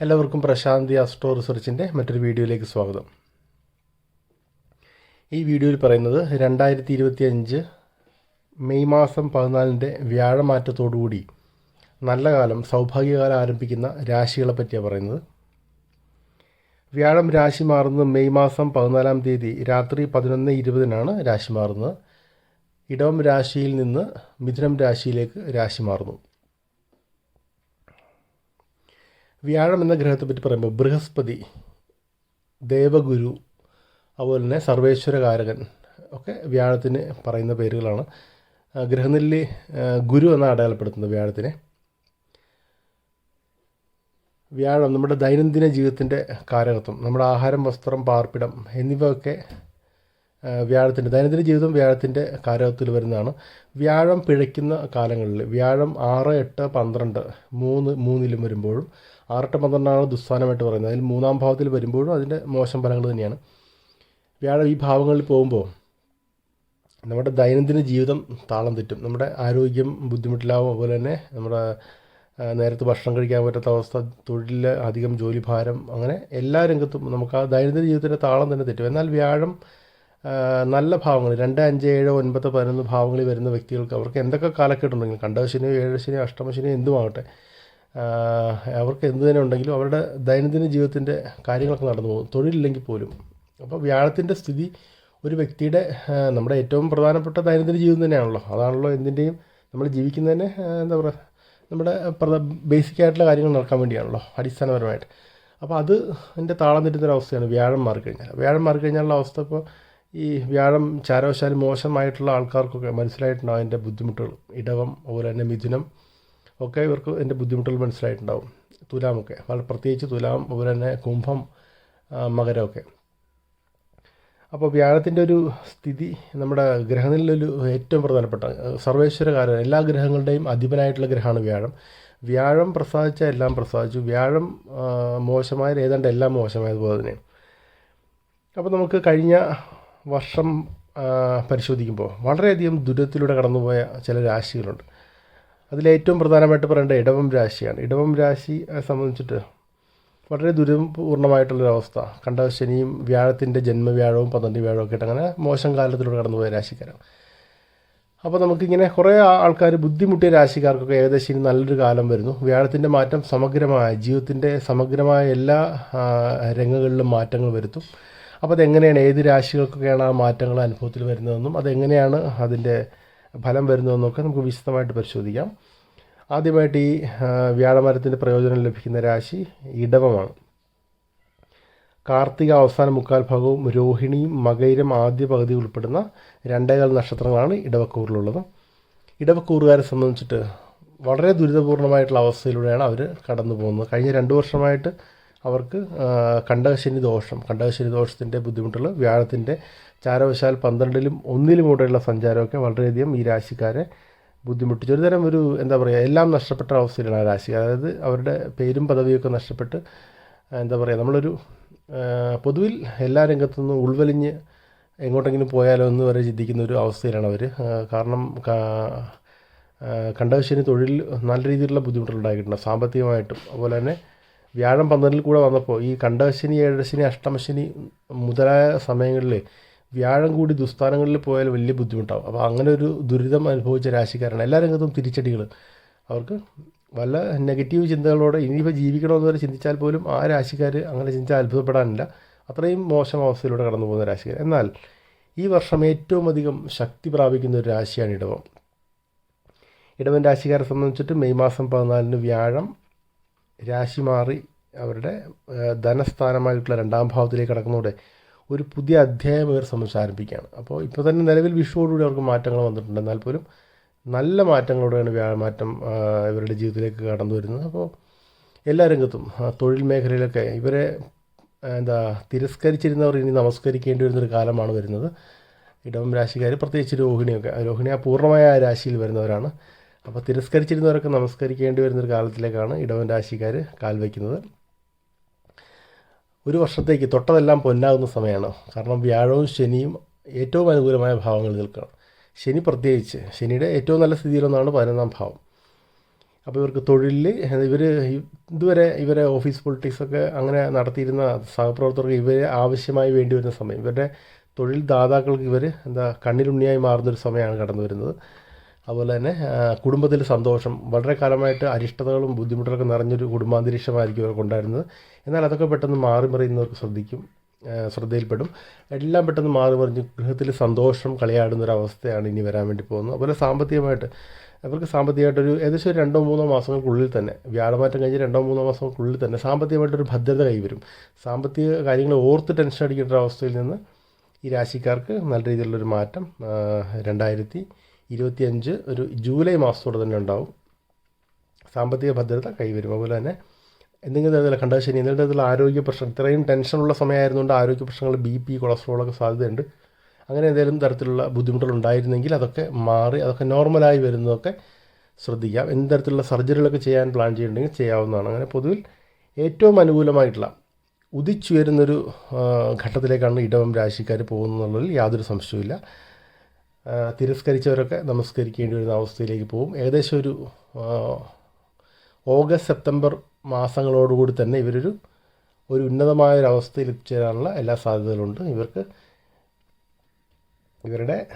എല്ലാവർക്കും പ്രശാന്തി അസ്ട്രോ റിസർച്ചിന്റെ മറ്റൊരു വീഡിയോയിലേക്ക് സ്വാഗതം. ഈ വീഡിയോയിൽ പറയുന്നത് രണ്ടായിരത്തി ഇരുപത്തി അഞ്ച് മെയ് മാസം പതിനാലിന്റെ വ്യാഴമാറ്റത്തോടുകൂടി നല്ല കാലം സൗഭാഗ്യകാലം ആരംഭിക്കുന്ന രാശികളെ പറ്റിയാണ് പറയുന്നത്. വ്യാഴം രാശി മാറുന്നത് മെയ് മാസം പതിനാലാം തീയതി രാത്രി പതിനൊന്ന് ഇരുപതിനാണ് രാശി മാറുന്നത്. ഇടവം രാശിയിൽ നിന്ന് മിഥുനം രാശിയിലേക്ക് രാശി മാറുന്നു. വ്യാഴം എന്ന ഗ്രഹത്തെ പറ്റി പറയുമ്പോൾ ബൃഹസ്പതി ദേവഗുരു അതുപോലെ തന്നെ സർവേശ്വരകാരകൻ ഒക്കെ വ്യാഴത്തിന് പറയുന്ന പേരുകളാണ്. ഗ്രഹനിലി ഗുരു എന്നാണ് അടയാളപ്പെടുത്തുന്നത് വ്യാഴത്തിനെ. വ്യാഴം നമ്മുടെ ദൈനംദിന ജീവിതത്തിന്റെ കാരകത്വം നമ്മുടെ ആഹാരം വസ്ത്രം പാർപ്പിടം എന്നിവയൊക്കെ വ്യാഴത്തിന്റെ ദൈനംദിന ജീവിതം വ്യാഴത്തിന്റെ കാരകത്തിൽ വരുന്നതാണ്. വ്യാഴം പിഴയ്ക്കുന്ന കാലങ്ങളിൽ വ്യാഴം ആറ് എട്ട് പന്ത്രണ്ട് മൂന്ന് മൂന്നിലും വരുമ്പോഴും ആറെട്ട് പന്ത്രണ്ടാണ് ദുസ്ഥാനമായിട്ട് പറയുന്നത്. അതിൽ മൂന്നാം ഭാവത്തിൽ വരുമ്പോഴും അതിന്റെ മോശം ഫലങ്ങൾ തന്നെയാണ്. വ്യാഴം ഈ ഭാവങ്ങളിൽ പോകുമ്പോൾ നമ്മുടെ ദൈനംദിന ജീവിതം താളം തെറ്റും. നമ്മുടെ ആരോഗ്യം ബുദ്ധിമുട്ടിലാവും. അതുപോലെ തന്നെ നമ്മുടെ നേരത്തെ ഭക്ഷണം കഴിക്കാൻ പറ്റാത്ത അവസ്ഥ തൊഴിൽ അധികം ജോലി ഭാരം അങ്ങനെ എല്ലാ രംഗത്തും നമുക്ക് ആ ദൈനംദിന ജീവിതത്തിന്റെ താളം തന്നെ തെറ്റും. എന്നാൽ വ്യാഴം നല്ല ഭാവങ്ങൾ രണ്ട് അഞ്ച് ഏഴ് ഒൻപത് പതിനൊന്ന് ഭാവങ്ങളിൽ വരുന്ന വ്യക്തികൾക്ക് അവർക്ക് എന്തൊക്കെ കാലക്കെട്ടുണ്ടെങ്കിലും കണ്ടവശനിയോ ഏഴശനിയോ അഷ്ടമശനിയോ എന്തുമാകട്ടെ അവർക്ക് എന്ത് തന്നെ ഉണ്ടെങ്കിലും അവരുടെ ദൈനംദിന ജീവിതത്തിന്റെ കാര്യങ്ങളൊക്കെ നടന്നു പോകും. തൊഴിലില്ലെങ്കിൽ പോലും. അപ്പോൾ വ്യാഴത്തിന്റെ സ്ഥിതി ഒരു വ്യക്തിയുടെ നമ്മുടെ ഏറ്റവും പ്രധാനപ്പെട്ട ദൈനംദിന ജീവിതം തന്നെയാണല്ലോ. അതാണല്ലോ എന്തിന്റെയും നമ്മൾ ജീവിക്കുന്നതിന് എന്താ പറയുക നമ്മുടെ ബേസിക് ആയിട്ടുള്ള കാര്യങ്ങൾ നടക്കാൻ വേണ്ടിയാണല്ലോ അടിസ്ഥാനപരമായിട്ട്. അപ്പോൾ അത് എന്റെ താളം തെറ്റുന്ന അവസ്ഥയാണ് വ്യാഴം മാറിക്കഴിഞ്ഞാൽ വ്യാഴം മാറിക്കഴിഞ്ഞാലുള്ള അവസ്ഥ ഇപ്പോൾ ഈ വ്യാഴം ചാരവശാലും മോശമായിട്ടുള്ള ആൾക്കാർക്കൊക്കെ മനസ്സിലായിട്ടുണ്ടാവും അതിന്റെ ബുദ്ധിമുട്ടുകൾ. ഇടവം അതുപോലെ തന്നെ മിഥുനം ഒക്കെ ഇവർക്ക് എന്റെ ബുദ്ധിമുട്ടുകൾ മനസ്സിലായിട്ടുണ്ടാവും. തുലാമൊക്കെ. പ്രത്യേകിച്ച് തുലാം അതുപോലെ തന്നെ കുംഭം മകരമൊക്കെ. അപ്പോൾ വ്യാഴത്തിന്റെ ഒരു സ്ഥിതി നമ്മുടെ ഗ്രഹങ്ങളിലൊരു ഏറ്റവും പ്രധാനപ്പെട്ട സർവേശ്വര സർവേശ്വരകാരൻ എല്ലാ ഗ്രഹങ്ങളുടെയും അധിപനായിട്ടുള്ള ഗ്രഹമാണ് വ്യാഴം. വ്യാഴം പ്രസാദിച്ച എല്ലാം പ്രസാദിച്ചു. വ്യാഴം മോശമായ മോശമായത് ഏതാണ്ട് എല്ലാം മോശമായതുപോലെ തന്നെയാണ്. അപ്പോൾ നമുക്ക് കഴിഞ്ഞ വർഷം പരിശോധിക്കുമ്പോൾ വളരെയധികം ദുരിതത്തിലൂടെ കടന്നുപോയ ചില രാശികളുണ്ട്. അതിലേറ്റവും പ്രധാനമായിട്ട് പറയേണ്ട ഇടവം രാശിയാണ്. ഇടവം രാശിയെ സംബന്ധിച്ചിട്ട് വളരെ ദുരിതപൂർണമായിട്ടുള്ളൊരവസ്ഥ കണ്ട ശനിയും വ്യാഴത്തിന്റെ ജന്മവ്യാഴവും പന്ത്രണ്ട് വ്യാഴവും ഒക്കെ ആയിട്ട് അങ്ങനെ മോശം കാലത്തിലൂടെ കടന്നുപോയ രാശിക്കാരാണ്. അപ്പോൾ നമുക്കിങ്ങനെ കുറേ ആൾക്കാർ ബുദ്ധിമുട്ടിയ രാശിക്കാർക്കൊക്കെ ഏകദേശം ഇനി നല്ലൊരു കാലം വരുന്നു. വ്യാഴത്തിന്റെ മാറ്റം സമഗ്രമായ ജീവിതത്തിന്റെ സമഗ്രമായ എല്ലാ രംഗങ്ങളിലും മാറ്റങ്ങൾ വരുത്തും. അപ്പോൾ അതെങ്ങനെയാണ് ഏത് രാശികൾക്കൊക്കെയാണ് ആ മാറ്റങ്ങൾ അനുഭവത്തിൽ വരുന്നതെന്നും അതെങ്ങനെയാണ് അതിന്റെ ഫലം വരുന്നതെന്നൊക്കെ നമുക്ക് വിശദമായിട്ട് പരിശോധിക്കാം. ആദ്യമായിട്ട് ഈ വ്യാഴമരത്തിന്റെ പ്രയോജനം ലഭിക്കുന്ന രാശി ഇടവമാണ്. കാർത്തിക അവസാന മുക്കാൽ ഭാഗവും രോഹിണിയും മകൈരം ആദ്യ പകുതി ഉൾപ്പെടുന്ന രണ്ടേകാൽ നക്ഷത്രങ്ങളാണ് ഇടവക്കൂറിലുള്ളത്. ഇടവക്കൂറുകാരെ സംബന്ധിച്ചിട്ട് വളരെ ദുരിതപൂർണമായിട്ടുള്ള അവസ്ഥയിലൂടെയാണ് അവർ കടന്നു പോകുന്നത് കഴിഞ്ഞ രണ്ട് വർഷമായിട്ട് അവർക്ക് കണ്ടകശനി ദോഷം. കണ്ടകശനി ദോഷത്തിന്റെ ബുദ്ധിമുട്ടുകൾ വ്യാഴത്തിന്റെ ചാരവശാൽ പന്ത്രണ്ടിലും ഒന്നിലും കൂടെയുള്ള സഞ്ചാരമൊക്കെ വളരെയധികം ഈ രാശിക്കാരെ ബുദ്ധിമുട്ടിച്ചു. ഒരു തരം ഒരു എന്താ പറയുക എല്ലാം നഷ്ടപ്പെട്ട അവസ്ഥയിലാണ് ആ രാശി. അതായത് അവരുടെ പേരും പദവിയൊക്കെ നഷ്ടപ്പെട്ട് എന്താ പറയുക നമ്മളൊരു പൊതുവിൽ എല്ലാ രംഗത്തുനിന്നും ഉൾവലിഞ്ഞ് എങ്ങോട്ടെങ്കിലും പോയാലോ എന്ന് വരെ ചിന്തിക്കുന്ന ഒരു അവസ്ഥയിലാണ് അവർ കാരണം കണ്ടകശനി തൊഴിൽ നല്ല രീതിയിലുള്ള ബുദ്ധിമുട്ടുകൾ ഉണ്ടാക്കിയിട്ടുണ്ട് സാമ്പത്തികമായിട്ടും അതുപോലെ തന്നെ വ്യാഴം പന്ത്രണ്ടിൽ കൂടെ വന്നപ്പോൾ ഈ കണ്ടശനി ഏഴശനി അഷ്ടമശനി മുതലായ സമയങ്ങളിൽ വ്യാഴം കൂടി ദുസ്ഥാനങ്ങളിൽ പോയാൽ വലിയ ബുദ്ധിമുട്ടാവും. അപ്പോൾ അങ്ങനെ ഒരു ദുരിതം അനുഭവിച്ച രാശിക്കാരാണ് എല്ലാ രംഗത്തും തിരിച്ചടികൾ അവർക്ക് വല്ല നെഗറ്റീവ് ചിന്തകളോടെ ഇനിയിപ്പോൾ ജീവിക്കണമെന്ന് വരെ ചിന്തിച്ചാൽ പോലും ആ രാശിക്കാർ അങ്ങനെ ചിന്തിച്ചാൽ അത്ഭുതപ്പെടാനില്ല. അത്രയും മോശം അവസ്ഥയിലൂടെ കടന്നു പോകുന്ന രാശിക്കാർ എന്നാൽ ഈ വർഷം ഏറ്റവും അധികം ശക്തി പ്രാപിക്കുന്ന ഒരു രാശിയാണ് ഇടവം. ഇടവൻ രാശിക്കാരെ സംബന്ധിച്ചിട്ട് മെയ് മാസം പതിനാലിന് വ്യാഴം രാശി മാറി അവരുടെ ധനസ്ഥാനമായിട്ടുള്ള രണ്ടാം ഭാവത്തിലേക്ക് കടക്കുന്നതോടെ ഒരു പുതിയ അധ്യായം ഇവർ സംബന്ധിച്ച് ആരംഭിക്കുകയാണ്. അപ്പോൾ ഇപ്പോൾ തന്നെ നിലവിൽ വിഷുവോടുകൂടി അവർക്ക് മാറ്റങ്ങൾ വന്നിട്ടുണ്ട്. എന്നാൽ പോലും നല്ല മാറ്റങ്ങളോടെയാണ് വ്യാഴമാറ്റം മാറ്റം ഇവരുടെ ജീവിതത്തിലേക്ക് കടന്നു വരുന്നത്. അപ്പോൾ എല്ലാ രംഗത്തും തൊഴിൽ മേഖലയിലൊക്കെ ഇവരെ എന്താ തിരസ്കരിച്ചിരുന്നവർ ഇനി നമസ്കരിക്കേണ്ടി വരുന്നൊരു കാലമാണ് വരുന്നത്. ഇടവം രാശിക്കാർ പ്രത്യേകിച്ച് രോഹിണിയൊക്കെ രോഹിണി ആ പൂർണമായ രാശിയിൽ വരുന്നവരാണ്. അപ്പോൾ തിരസ്കരിച്ചിരുന്നവരൊക്കെ നമസ്കരിക്കേണ്ടി വരുന്നൊരു കാലത്തിലേക്കാണ് ഇടവൻ രാശിക്കാർ കാൽ വയ്ക്കുന്നത്. ഒരു വർഷത്തേക്ക് തൊട്ടതെല്ലാം പൊന്നാകുന്ന സമയമാണ്. കാരണം വ്യാഴവും ശനിയും ഏറ്റവും അനുകൂലമായ ഭാവങ്ങളിൽ നിൽക്കണം. ശനി പ്രത്യേകിച്ച് ശനിയുടെ ഏറ്റവും നല്ല സ്ഥിതിയിലൊന്നാണ് പതിനൊന്നാം ഭാവം. അപ്പോൾ ഇവർക്ക് തൊഴിലിൽ ഇവർ ഇതുവരെ ഇവരെ ഓഫീസ് പൊളിറ്റിക്സൊക്കെ അങ്ങനെ നടത്തിയിരുന്ന സഹപ്രവർത്തകർക്ക് ഇവരെ ആവശ്യമായി വേണ്ടി വരുന്ന സമയം. ഇവരുടെ തൊഴിൽ ദാതാക്കൾക്ക് ഇവർ എന്താ കണ്ണിലുണ്ണിയായി മാറുന്നൊരു സമയമാണ് കടന്നു വരുന്നത് അതുപോലെ തന്നെ കുടുംബത്തിൽ സന്തോഷം വളരെ കാലമായിട്ട് അരിഷ്ടതകളും ബുദ്ധിമുട്ടുകളൊക്കെ നിറഞ്ഞൊരു കുടുംബാന്തരീക്ഷമായിരിക്കും അവർക്ക് ഉണ്ടായിരുന്നത്. എന്നാൽ അതൊക്കെ പെട്ടെന്ന് മാറി മറിയുന്നവർക്ക് ശ്രദ്ധിക്കും ശ്രദ്ധയിൽപ്പെടും. എല്ലാം പെട്ടെന്ന് മാറി മറിഞ്ഞ് ഗൃഹത്തിൽ സന്തോഷം കളിയാടുന്ന ഒരു അവസ്ഥയാണ് ഇനി വരാൻ വേണ്ടി പോകുന്നത്. അതുപോലെ സാമ്പത്തികമായിട്ട് അവർക്ക് സാമ്പത്തികമായിട്ടൊരു ഏകദേശം ഒരു രണ്ടോ മൂന്നോ മാസങ്ങൾക്കുള്ളിൽ തന്നെ വ്യാഴമാറ്റം കഴിഞ്ഞ് രണ്ടോ മൂന്നോ മാസങ്ങൾക്കുള്ളിൽ തന്നെ സാമ്പത്തികമായിട്ടൊരു ഭദ്രത കൈവരും. സാമ്പത്തിക കാര്യങ്ങൾ ഓർത്ത് ടെൻഷൻ അടിക്കേണ്ട ഒരു അവസ്ഥയിൽ നിന്ന് ഈ രാശിക്കാർക്ക് നല്ല രീതിയിലുള്ളൊരു മാറ്റം രണ്ടായിരത്തി ഇരുപത്തിയഞ്ച് ഒരു ജൂലൈ മാസത്തോടെ തന്നെ ഉണ്ടാവും. സാമ്പത്തിക ഭദ്രത കൈവരും. അതുപോലെ തന്നെ എന്തെങ്കിലും തരത്തിലുള്ള കണ്ടശനി എന്തെങ്കിലും തരത്തിലുള്ള ആരോഗ്യ പ്രശ്നം ഇത്രയും ടെൻഷനുള്ള സമയമായിരുന്നുകൊണ്ട് ആരോഗ്യ പ്രശ്നങ്ങൾ ബി പി കൊളസ്ട്രോളൊക്കെ സാധ്യതയുണ്ട്. അങ്ങനെ എന്തെങ്കിലും തരത്തിലുള്ള ബുദ്ധിമുട്ടുകൾ ഉണ്ടായിരുന്നെങ്കിൽ അതൊക്കെ മാറി അതൊക്കെ നോർമലായി വരുന്നതൊക്കെ ശ്രദ്ധിക്കാം. എന്ത് തരത്തിലുള്ള സർജറികളൊക്കെ ചെയ്യാൻ പ്ലാൻ ചെയ്യുന്നുണ്ടെങ്കിൽ ചെയ്യാവുന്നതാണ്. അങ്ങനെ പൊതുവിൽ ഏറ്റവും അനുകൂലമായിട്ടുള്ള ഉദിച്ചുയരുന്നൊരു ഘട്ടത്തിലേക്കാണ് ഇടവം രാശിക്കാർ പോകുന്നതെന്നുള്ളതിൽ യാതൊരു സംശയവുമില്ല. തിരസ്കരിച്ചവരൊക്കെ നമസ്കരിക്കേണ്ടി വരുന്ന അവസ്ഥയിലേക്ക് പോകും. ഏകദേശം ഒരു ഓഗസ്റ്റ് സെപ്റ്റംബർ മാസങ്ങളോടുകൂടി തന്നെ ഇവരൊരു ഒരു ഉന്നതമായ ഒരു അവസ്ഥയിൽ എത്തിച്ചേരാനുള്ള എല്ലാ സാധ്യതകളുണ്ട്. ഇവർക്ക് ഇവരുടെ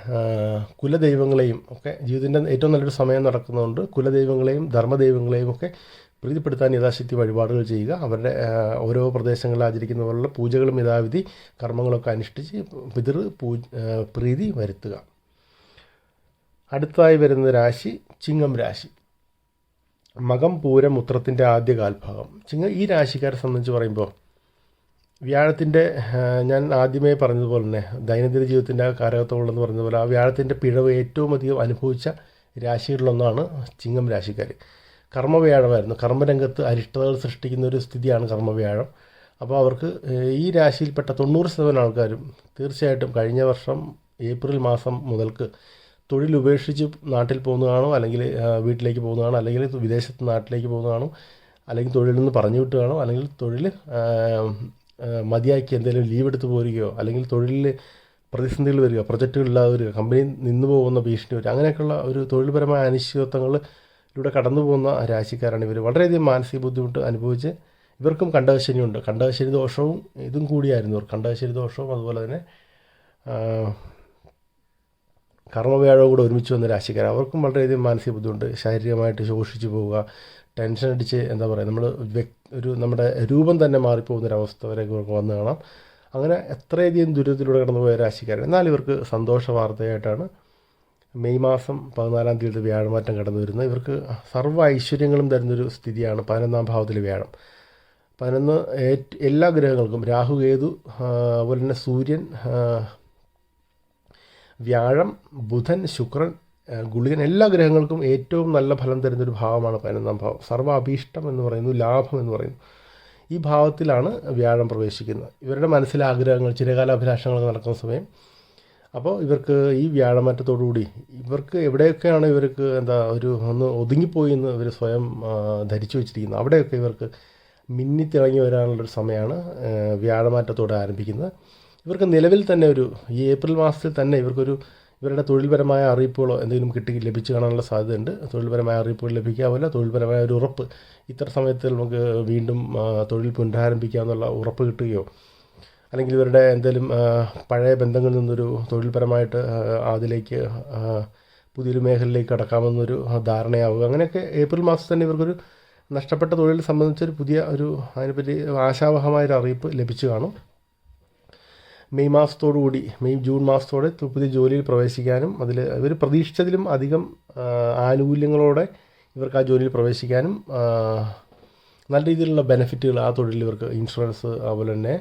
കുലദൈവങ്ങളെയും ഒക്കെ ജീവിതത്തിന്റെ ഏറ്റവും നല്ലൊരു സമയം നടക്കുന്നതുകൊണ്ട് കുലദൈവങ്ങളെയും ധർമ്മദൈവങ്ങളെയും ഒക്കെ പ്രീതിപ്പെടുത്താൻ യഥാശക്തി വഴിപാടുകൾ ചെയ്യുക. അവരുടെ ഓരോ പ്രദേശങ്ങളിൽ ആചരിക്കുന്ന പോലുള്ള പൂജകളും യഥാവിധി കർമ്മങ്ങളൊക്കെ അനുഷ്ഠിച്ച് പിതൃ പൂ പ്രീതി വരുത്തുക. അടുത്തതായി വരുന്ന രാശി ചിങ്ങം രാശി. മകം പൂരം ഉത്രത്തിന്റെ ആദ്യ കാൽഭാഗം. ചിങ്ങ ഈ രാശിക്കാരെ സംബന്ധിച്ച് പറയുമ്പോൾ വ്യാഴത്തിന്റെ ഞാൻ ആദ്യമേ പറഞ്ഞതുപോലെ തന്നെ ദൈനംദിന ജീവിതത്തിന്റെ കാലഘട്ടമുള്ളതെന്ന് പറഞ്ഞതുപോലെ ആ വ്യാഴത്തിന്റെ പിഴവ് ഏറ്റവും അധികം അനുഭവിച്ച രാശികളിലൊന്നാണ് ചിങ്ങം രാശിക്കാർ കർമ്മവ്യാഴമായിരുന്നു. കർമ്മരംഗത്ത് അരിഷ്ടതകൾ സൃഷ്ടിക്കുന്ന ഒരു സ്ഥിതിയാണ് കർമ്മവ്യാഴം. അപ്പോൾ അവർക്ക് ഈ രാശിയിൽപ്പെട്ട തൊണ്ണൂറ് ശതമാനം ആൾക്കാരും തീർച്ചയായിട്ടും കഴിഞ്ഞ വർഷം ഏപ്രിൽ മാസം മുതൽക്ക് തൊഴിൽ ഉപേക്ഷിച്ച് നാട്ടിൽ പോകുന്നതാണോ അല്ലെങ്കിൽ വീട്ടിലേക്ക് പോകുന്നതാണോ അല്ലെങ്കിൽ വിദേശത്ത് നാട്ടിലേക്ക് പോകുന്നതാണോ അല്ലെങ്കിൽ തൊഴിലിൽ നിന്ന് പറഞ്ഞു വിട്ടുകയാണോ അല്ലെങ്കിൽ തൊഴിൽ മതിയാക്കി എന്തെങ്കിലും ലീവ് എടുത്ത് പോരുകയോ അല്ലെങ്കിൽ തൊഴിലിൽ പ്രതിസന്ധികൾ വരിക പ്രൊജക്റ്റുകൾ ഇല്ലാതെ വരിക കമ്പനി നിന്ന് പോകുന്ന ഭീഷണി വരിക അങ്ങനെയൊക്കെയുള്ള ഒരു തൊഴിൽപരമായ അനിശ്ചിതത്വങ്ങളിലൂടെ കടന്നു പോകുന്ന രാശിക്കാരാണ് ഇവർ വളരെയധികം മാനസിക ബുദ്ധിമുട്ട് അനുഭവിച്ച് ഇവർക്കും കണ്ടകശനിയുണ്ട് കണ്ടകശനി ദോഷവും ഇതും കൂടിയായിരുന്നു. ഇവർ കണ്ടകശനി ദോഷവും അതുപോലെ തന്നെ കർമ്മവ്യാഴവും കൂടെ ഒരുമിച്ച് വന്ന രാശിക്കാർ അവർക്കും വളരെയധികം മാനസിക ബുദ്ധിമുട്ട് ശാരീരികമായിട്ട് ശോഷിച്ചു പോവുക ടെൻഷൻ അടിച്ച് എന്താ പറയുക നമ്മൾ ഒരു നമ്മുടെ രൂപം തന്നെ മാറിപ്പോകുന്നൊരവസ്ഥ വരെ ഇവർക്ക് വന്നു കാണാം. അങ്ങനെ എത്രയധികം ദുരിതത്തിലൂടെ കടന്നുപോയ രാശിക്കാരാണ് എന്നാൽ ഇവർക്ക് സന്തോഷ വാർത്തയായിട്ടാണ് മെയ് മാസം പതിനാലാം തീയതി വ്യാഴമാറ്റം കടന്നു വരുന്നത് ഇവർക്ക് സർവ ഐശ്വര്യങ്ങളും തരുന്നൊരു സ്ഥിതിയാണ് പതിനൊന്നാം ഭാവത്തിൽ വ്യാഴം. പതിനൊന്ന് എല്ലാ ഗ്രഹങ്ങൾക്കും രാഹു കേതു അതുപോലെ തന്നെ സൂര്യൻ വ്യാഴം ബുധൻ ശുക്രൻ ഗുളികൻ എല്ലാ ഗ്രഹങ്ങൾക്കും ഏറ്റവും നല്ല ഫലം തരുന്നൊരു ഭാവമാണ് പതിനൊന്നാം ഭാവം. സർവാഭീഷ്ടം എന്ന് പറയുന്നു ലാഭം എന്ന് പറയുന്നു. ഈ ഭാവത്തിലാണ് വ്യാഴം പ്രവേശിക്കുന്നത്. ഇവരുടെ മനസ്സിലെ ആഗ്രഹങ്ങൾ ചിരകാല അഭിലാഷങ്ങൾ നടക്കുന്ന സമയം. അപ്പോൾ ഇവർക്ക് ഈ വ്യാഴമാറ്റത്തോടുകൂടി ഇവർക്ക് എവിടെയൊക്കെയാണ് ഇവർക്ക് എന്താ ഒരു ഒന്ന് ഒതുങ്ങിപ്പോയി എന്ന് ഇവർ സ്വയം ധരിച്ചു വെച്ചിരിക്കുന്നു അവിടെയൊക്കെ ഇവർക്ക് മിന്നിത്തിളങ്ങി വരാനുള്ളൊരു സമയമാണ് വ്യാഴമാറ്റത്തോടെ ആരംഭിക്കുന്നത്. ഇവർക്ക് നിലവിൽ തന്നെ ഒരു ഈ ഏപ്രിൽ മാസത്തിൽ തന്നെ ഇവർക്കൊരു ഇവരുടെ തൊഴിൽപരമായ അറിയിപ്പുകളോ എന്തെങ്കിലും കിട്ടി ലഭിച്ചു കാണാനുള്ള സാധ്യതയുണ്ട്. തൊഴിൽപരമായ അറിയിപ്പുകൾ ലഭിക്കാവില്ല. തൊഴിൽപരമായ ഒരു ഉറപ്പ് ഇത്ര സമയത്ത് നമുക്ക് വീണ്ടും തൊഴിൽ പുനരാരംഭിക്കാമെന്നുള്ള ഉറപ്പ് കിട്ടുകയോ? അല്ലെങ്കിൽ ഇവരുടെ എന്തെങ്കിലും പഴയ ബന്ധങ്ങളിൽ നിന്നൊരു തൊഴിൽപരമായിട്ട് അതിലേക്ക് പുതിയൊരു മേഖലയിലേക്ക് കടക്കാമെന്നൊരു ധാരണയാവുക. അങ്ങനെയൊക്കെ ഏപ്രിൽ മാസത്തിൽ തന്നെ ഇവർക്കൊരു നഷ്ടപ്പെട്ട തൊഴിൽ സംബന്ധിച്ചൊരു പുതിയ ഒരു അതിനെപ്പറ്റി ആശാവഹമായൊരു അറിയിപ്പ് ലഭിച്ചു കാണും. മെയ് മാസത്തോടുകൂടി മെയ് ജൂൺ മാസത്തോടെ പുതിയ ജോലിയിൽ പ്രവേശിക്കാനും അതിൽ ഇവർ പ്രതീക്ഷിച്ചതിലും അധികം ആനുകൂല്യങ്ങളോടെ ഇവർക്ക് ആ ജോലിയിൽ പ്രവേശിക്കാനും നല്ല രീതിയിലുള്ള ബെനിഫിറ്റുകൾ ആ തൊഴിലിൽ ഇവർക്ക് ഇൻഷുറൻസ് അതുപോലെ തന്നെ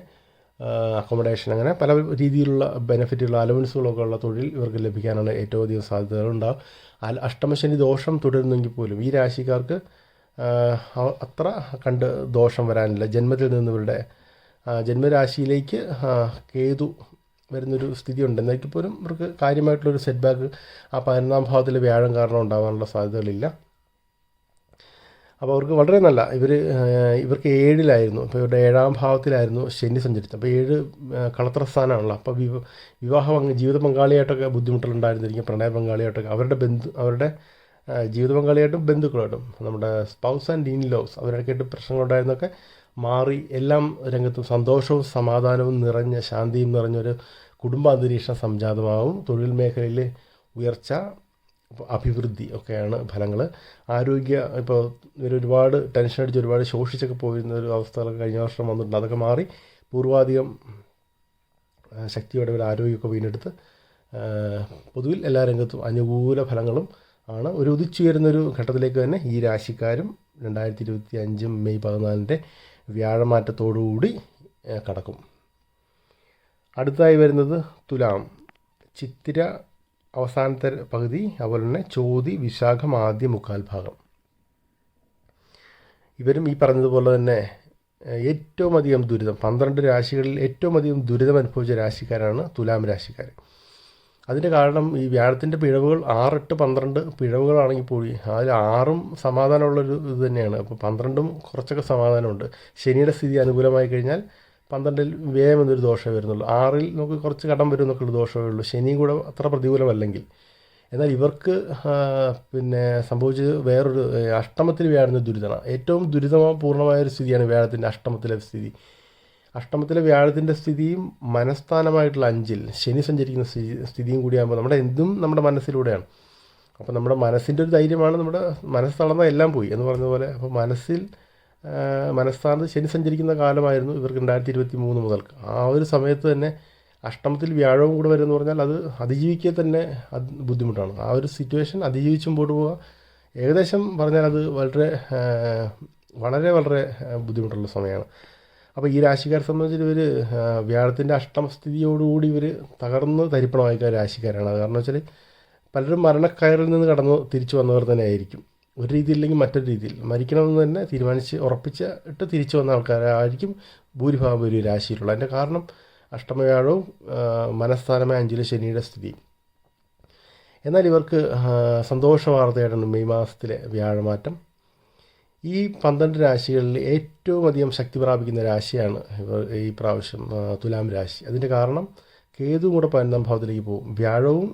അക്കോമഡേഷൻ അങ്ങനെ പല രീതിയിലുള്ള ബെനിഫിറ്റുകൾ അലവൻസുകളൊക്കെ ഉള്ള തൊഴിൽ ഇവർക്ക് ലഭിക്കാനാണ് ഏറ്റവും അധികം സാധ്യതകളുണ്ടാവും അഷ്ടമശനി ദോഷം തുടരുന്നെങ്കിൽ പോലും ഈ രാശിക്കാർക്ക് അത്ര കണ്ട് ദോഷം വരാനില്ല. ജന്മത്തിൽ നിന്ന് ഇവരുടെ ജന്മരാശിയിലേക്ക് കേതു വരുന്നൊരു സ്ഥിതിയുണ്ട്. എന്നാൽ പോലും ഇവർക്ക് കാര്യമായിട്ടുള്ളൊരു സെറ്റ് ബാക്ക് ആ പതിനൊന്നാം ഭാവത്തിൽ വ്യാഴം കാരണം ഉണ്ടാകാനുള്ള സാധ്യതകളില്ല. അപ്പോൾ അവർക്ക് വളരെ നല്ല ഇവർ ഇവർക്ക് ഏഴിലായിരുന്നു. ഇപ്പോൾ ഇവരുടെ ഏഴാം ഭാവത്തിലായിരുന്നു ശനി സഞ്ചരിച്ചത്. അപ്പോൾ ഏഴ് കളത്ര സ്ഥാനമാണല്ലോ. അപ്പോൾ വിവാഹ ജീവിത പങ്കാളിയായിട്ടൊക്കെ ബുദ്ധിമുട്ടുകളുണ്ടായിരുന്നിരിക്കും പ്രണയ പങ്കാളിയായിട്ടൊക്കെ. അവരുടെ ബന്ധു അവരുടെ ജീവിത പങ്കാളിയായിട്ടും ബന്ധുക്കളായിട്ടും നമ്മുടെ സ്പൗസ് ആൻഡ് ഇൻ ലോസ് അവരൊക്കെയായിട്ട് പ്രശ്നങ്ങളുണ്ടായിരുന്നൊക്കെ മാറി എല്ലാം രംഗത്തും സന്തോഷവും സമാധാനവും നിറഞ്ഞ ശാന്തിയും നിറഞ്ഞൊരു കുടുംബ അന്തരീക്ഷം സംജാതമാവും. തൊഴിൽ മേഖലയിലെ ഉയർച്ച അഭിവൃദ്ധി ഒക്കെയാണ് ഫലങ്ങൾ ആരോഗ്യ ഇപ്പോൾ ഇവർ ഒരുപാട് ടെൻഷൻ അടിച്ച് ഒരുപാട് ശോഷിച്ചൊക്കെ പോയിരുന്ന ഒരു അവസ്ഥകളൊക്കെ കഴിഞ്ഞ വർഷം വന്നിട്ടുണ്ട്. അതൊക്കെ മാറി പൂർവാധികം ശക്തിയോടെ ഒരു ആരോഗ്യമൊക്കെ വീണ്ടെടുത്ത് പൊതുവിൽ എല്ലാ രംഗത്തും അനുകൂല ഫലങ്ങളും ആണ്. ഒരു ഉദിച്ചുയരുന്നൊരു ഘട്ടത്തിലേക്ക് തന്നെ ഈ രാശിക്കാരും രണ്ടായിരത്തി ഇരുപത്തി അഞ്ച് മെയ് പതിനാലിന്റെ വ്യാഴമാറ്റത്തോടുകൂടി കടക്കും. അടുത്തായി വരുന്നത് തുലാം. ചിത്തിര അവസാനത്തെ പകുതി അതുപോലെ തന്നെ ചോതി വിശാഖം ആദ്യ മുക്കാൽ ഭാഗം. ഇവരും ഈ പറഞ്ഞതുപോലെ തന്നെ ഏറ്റവും അധികം ദുരിതം പന്ത്രണ്ട് രാശികളിൽ ഏറ്റവും അധികം ദുരിതം അനുഭവിച്ച രാശിക്കാരാണ് തുലാം രാശിക്കാർ അതിന്റെ കാരണം ഈ വ്യാഴത്തിന്റെ പിഴവുകൾ ആറെട്ട് പന്ത്രണ്ട് പിഴവുകളാണെങ്കിൽ പോയി അതിൽ ആറും സമാധാനമുള്ളൊരു ഇത് തന്നെയാണ്. അപ്പോൾ പന്ത്രണ്ടും കുറച്ചൊക്കെ സമാധാനമുണ്ട്. ശനിയുടെ സ്ഥിതി അനുകൂലമായി കഴിഞ്ഞാൽ പന്ത്രണ്ടിൽ വ്യയം എന്നൊരു ദോഷമേ വരുന്നുള്ളൂ. ആറിൽ നമുക്ക് കുറച്ച് കടം വരും എന്നൊക്കെയുള്ള ദോഷമേ ഉള്ളൂ. ശനിയും കൂടെ അത്ര പ്രതികൂലമല്ലെങ്കിൽ. എന്നാൽ ഇവർക്ക് പിന്നെ സംഭവിച്ചത് വേറൊരു അഷ്ടമത്തിൽ വ്യാഴുന്ന ദുരിതമാണ്. ഏറ്റവും ദുരിതപൂർണമായ ഒരു സ്ഥിതിയാണ് വ്യാഴത്തിന്റെ അഷ്ടമത്തിലെ സ്ഥിതി. അഷ്ടമത്തിലെ വ്യാഴത്തിന്റെ സ്ഥിതിയും മനസ്ഥാനമായിട്ടുള്ള അഞ്ചിൽ ശനി സഞ്ചരിക്കുന്ന സ്ഥിതി സ്ഥിതിയും കൂടിയാകുമ്പോൾ നമ്മുടെ എന്തും നമ്മുടെ മനസ്സിലൂടെയാണ്. അപ്പോൾ നമ്മുടെ മനസ്സിന്റെ ഒരു ധൈര്യമാണ് നമ്മുടെ മനസ്സ് തളർന്ന എല്ലാം പോയി എന്ന് പറഞ്ഞ പോലെ. അപ്പോൾ മനസ്സിൽ മനസ്ഥാനത്ത് ശനി സഞ്ചരിക്കുന്ന കാലമായിരുന്നു ഇവർക്ക് രണ്ടായിരത്തി ഇരുപത്തി മൂന്ന് മുതൽ ആ ഒരു സമയത്ത് തന്നെ അഷ്ടമത്തിൽ വ്യാഴവും കൂടെ വരുമെന്ന് പറഞ്ഞാൽ അത് അതിജീവിക്കുക തന്നെ ബുദ്ധിമുട്ടാണ്. ആ ഒരു സിറ്റുവേഷൻ അതിജീവിച്ച് മുമ്പോട്ട് പോവുക. ഏകദേശം പറഞ്ഞാൽ അത് വളരെ വളരെ വളരെ ബുദ്ധിമുട്ടുള്ള സമയമാണ്. അപ്പോൾ ഈ രാശിക്കാരെ സംബന്ധിച്ച് ഇവർ വ്യാഴത്തിന്റെ അഷ്ടമസ്ഥിതിയോടുകൂടി ഇവർ തകർന്ന് തരിപ്പണമായിക്കാൻ രാശിക്കാരാണ്. അത് കാരണം വെച്ചാൽ പലരും മരണക്കയറിൽ നിന്ന് കടന്ന് തിരിച്ചു വന്നവർ തന്നെ ആയിരിക്കും. ഒരു രീതിയില്ലെങ്കിൽ മറ്റൊരു രീതിയിൽ. മരിക്കണമെന്ന് തന്നെ തീരുമാനിച്ച് ഉറപ്പിച്ചിട്ട് തിരിച്ചു വന്ന ആൾക്കാരായിരിക്കും ഭൂരിഭാഗം ഒരു രാശിയിലുള്ളത്. അതിന്റെ കാരണം അഷ്ടമവ്യാഴവും മനസ്ഥാനമായ അഞ്ചിലെ ശനിയുടെ സ്ഥിതി. എന്നാൽ ഇവർക്ക് സന്തോഷ വാർത്തയായിട്ടാണ് മെയ് മാസത്തിലെ വ്യാഴമാറ്റം. ഈ പന്ത്രണ്ട് രാശികളിൽ ഏറ്റവും അധികം ശക്തി പ്രാപിക്കുന്ന രാശിയാണ് ഈ പ്രാവശ്യം തുലാം രാശി. അതിന്റെ കാരണം കേതുവും കൂടെ പതിനൊന്നാം ഭാവത്തിലേക്ക് പോകും. വ്യാഴവും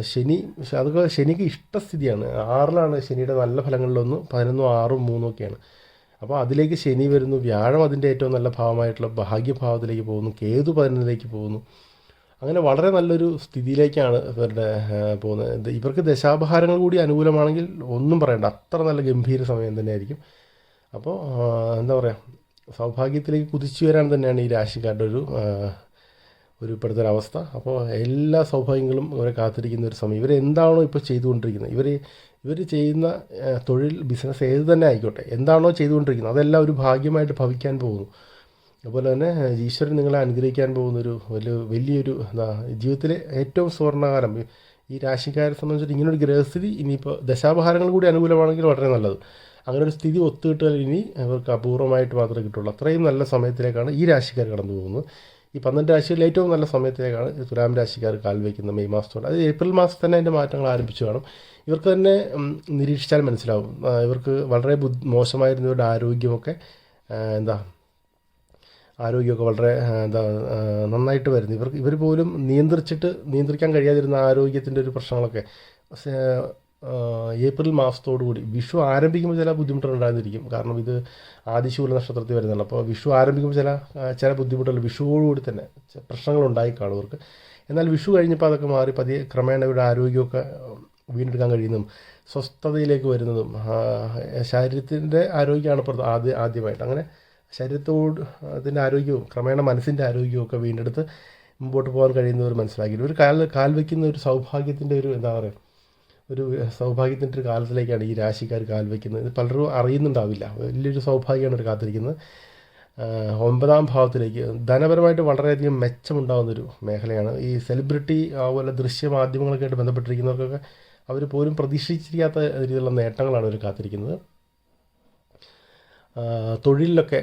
ശനി. അതൊക്കെ ശനിക്ക് ഇഷ്ടസ്ഥിതിയാണ്. ആറിലാണ് ശനിയുടെ നല്ല ഫലങ്ങളിലൊന്ന് പതിനൊന്നും ആറും മൂന്നും ഒക്കെയാണ്. അപ്പോൾ അതിലേക്ക് ശനി വരുന്നു. വ്യാഴം അതിന്റെ ഏറ്റവും നല്ല ഭാവമായിട്ടുള്ള ഭാഗ്യഭാവത്തിലേക്ക് പോകുന്നു. കേതു പതിനൊന്നിലേക്ക് പോകുന്നു. അങ്ങനെ വളരെ നല്ലൊരു സ്ഥിതിയിലേക്കാണ് ഇവരുടെ പോകുന്നത്. ഇവർക്ക് ദശാപഹാരങ്ങൾ കൂടി അനുകൂലമാണെങ്കിൽ ഒന്നും പറയണ്ട. അത്ര നല്ല ഗംഭീര സമയം തന്നെയായിരിക്കും. അപ്പോൾ എന്താ പറയുക സൗഭാഗ്യത്തിലേക്ക് കുതിച്ചു വരാൻ തന്നെയാണ് ഈ രാശിക്കാരുടെ ഒരു ഒരു ഇപ്പോഴത്തെ ഒരു അവസ്ഥ. അപ്പോൾ എല്ലാ സൗഭാഗ്യങ്ങളും ഇവരെ കാത്തിരിക്കുന്ന ഒരു സമയം. ഇവർ എന്താണോ ഇപ്പോൾ ചെയ്തുകൊണ്ടിരിക്കുന്നത്. ഇവർ ഇവർ ചെയ്യുന്ന തൊഴിൽ ബിസിനസ് ഏത് തന്നെ ആയിക്കോട്ടെ. എന്താണോ ചെയ്തുകൊണ്ടിരിക്കുന്നത്. അതെല്ലാം ഒരു ഭാഗ്യമായിട്ട് ഭവിക്കാൻ പോകുന്നു. അതുപോലെ തന്നെ ഈശ്വരൻ നിങ്ങളെ അനുഗ്രഹിക്കാൻ പോകുന്നൊരു വലിയ വലിയൊരു എന്താ ജീവിതത്തിലെ ഏറ്റവും സുവർണകാലം ഈ- രാശിക്കാരെ സംബന്ധിച്ചിട്ട് ഇങ്ങനൊരു ഗ്രഹസ്ഥിതി ഇനിയിപ്പോൾ ദശാപഹാരങ്ങൾ കൂടി അനുകൂലമാണെങ്കിൽ വളരെ നല്ലത്. അങ്ങനെ ഒരു സ്ഥിതി ഒത്തുകിട്ടാൽ ഇനി അവർക്ക് അപൂർവമായിട്ട് മാത്രമേ കിട്ടുള്ളൂ. അത്രയും നല്ല സമയത്തിലേക്കാണ് ഈ രാശിക്കാർ കടന്നു പോകുന്നത്. ഈ പന്ത്രണ്ട് രാശികളിൽ ഏറ്റവും നല്ല സമയത്തിലേക്കാണ് തുലാം രാശിക്കാർ കാൽ വയ്ക്കുന്നത് മെയ് മാസത്തോടെ. അത് ഏപ്രിൽ മാസത്തിൽ തന്നെ അതിന്റെ മാറ്റങ്ങൾ ആരംഭിച്ചു കാണും. ഇവർക്ക് തന്നെ നിരീക്ഷിച്ചാൽ മനസ്സിലാവും. ഇവർക്ക് വളരെ ബുദ്ധി മോശമായിരുന്നവരുടെ ആരോഗ്യമൊക്കെ എന്താ ആരോഗ്യമൊക്കെ വളരെ എന്താ നന്നായിട്ട് വരുന്നു. ഇവർ ഇവർ പോലും നിയന്ത്രിച്ചിട്ട് നിയന്ത്രിക്കാൻ കഴിയാതിരുന്ന ആരോഗ്യത്തിന്റെ ഒരു പ്രശ്നങ്ങളൊക്കെ ഏപ്രിൽ മാസത്തോടുകൂടി വിഷു ആരംഭിക്കുമ്പോൾ ചില ബുദ്ധിമുട്ടുകൾ ഉണ്ടായിരുന്നിരിക്കും കാരണം ഇത് ആദിശൂല നക്ഷത്രത്തിൽ വരുന്നതാണ്. അപ്പോൾ വിഷു ആരംഭിക്കുമ്പോൾ ചില ചില ബുദ്ധിമുട്ടുകൾ വിഷുവോടുകൂടി തന്നെ പ്രശ്നങ്ങൾ ഉണ്ടായി കാണും അവർക്ക് എന്നാൽ വിഷു കഴിഞ്ഞപ്പോൾ അതൊക്കെ മാറി പതിയെ ക്രമേണ ഇവരുടെ ആരോഗ്യമൊക്കെ വീണ്ടെടുക്കാൻ കഴിയുന്നതും സ്വസ്ഥതയിലേക്ക് വരുന്നതും ശരീരത്തിന്റെ ആരോഗ്യമാണ് ആദ്യ ആദ്യമായിട്ട്. അങ്ങനെ ശരീരത്തോട് അതിന്റെ ആരോഗ്യവും ക്രമേണ മനസ്സിന്റെ ആരോഗ്യവും ഒക്കെ വീണ്ടെടുത്ത് മുമ്പോട്ട് പോകാൻ കഴിയുന്നവർ മനസ്സിലാക്കി ഒരു കാൽ കാൽ വയ്ക്കുന്ന ഒരു സൗഭാഗ്യത്തിന്റെ ഒരു എന്താ പറയുക ഒരു സൗഭാഗ്യത്തിന്റെ ഒരു കാലത്തിലേക്കാണ് ഈ രാശിക്കാർ കാൽ വയ്ക്കുന്നത്. ഇത് പലരും അറിയുന്നുണ്ടാവില്ല. വലിയൊരു സൗഭാഗ്യമാണ് അവർ കാത്തിരിക്കുന്നത്. ഒമ്പതാം ഭാവത്തിലേക്ക് ധനപരമായിട്ട് വളരെയധികം മെച്ചമുണ്ടാകുന്നൊരു മേഖലയാണ്. ഈ സെലിബ്രിറ്റി അതുപോലെ ദൃശ്യമാധ്യമങ്ങളൊക്കെ ആയിട്ട് ബന്ധപ്പെട്ടിരിക്കുന്നവർക്കൊക്കെ അവർ പോലും പ്രതീക്ഷിച്ചിരിക്കാത്ത രീതിയിലുള്ള നേട്ടങ്ങളാണ് അവർ കാത്തിരിക്കുന്നത്. തൊഴിലിലൊക്കെ